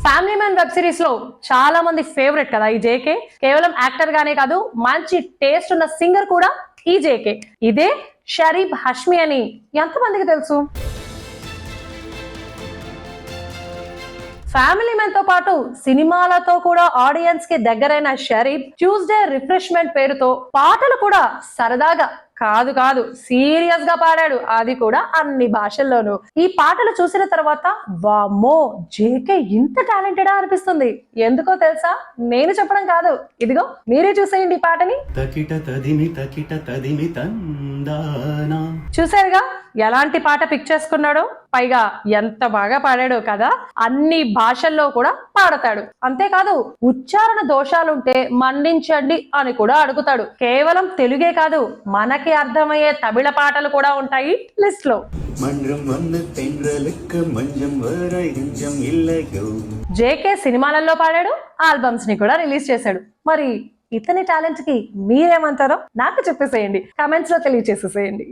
Family man web సిరీస్లో చాలా మంది ఫేవరెట్ కదా ఈ జేకే కేవలం యాక్టర్ గానే కాదు మంచి టేస్ట్ ఉన్న సింగర్ కూడా ఈ జేకే ఇదే షరీఫ్ హష్మి అని ఎంతమందికి తెలుసు? ఫ్యామిలీ మెన్తో పాటు సినిమాలతో కూడా ఆడియన్స్కి దగ్గరైన షరీఫ్ ట్యూస్డే రిఫ్రెష్మెంట్ పేరుతో పాటలు కూడా సరదాగా కాదు కాదు సీరియస్గా పాడాడు. అది కూడా అన్ని భాషల్లోనూ. ఈ పాటలు చూసిన తర్వాత వామ్మో జేకే ఇంత టాలెంటెడా అనిపిస్తుంది. ఎందుకో తెలుసా? నేను చెప్పడం కాదు. ఇదిగో మీరే చూసేయండి ఈ పాటని. చూసారుగా ఎలాంటి పాట పిక్ చేసుకున్నాడో? పైగా ఎంత బాగా పాడాడో కదా? అన్ని భాషల్లో కూడా పాడతాడు. అంతేకాదు ఉచ్చారణ దోషాలుంటే మన్నించండి అని కూడా అడుగుతాడు. కేవలం తెలుగే కాదు మనకి అందరికీ అర్థమయ్యే తమిళ పాటలు కూడా ఉంటాయి లిస్ట్లో జేకే సినిమాలలో పాడాడు ఆల్బమ్స్ని కూడా రిలీజ్ చేశాడు. మరి ఇతని టాలెంట్కి మీరేమంటారో నాకు చెప్పేసేయండి. కమెంట్స్లో తెలియచేసేసేయండి.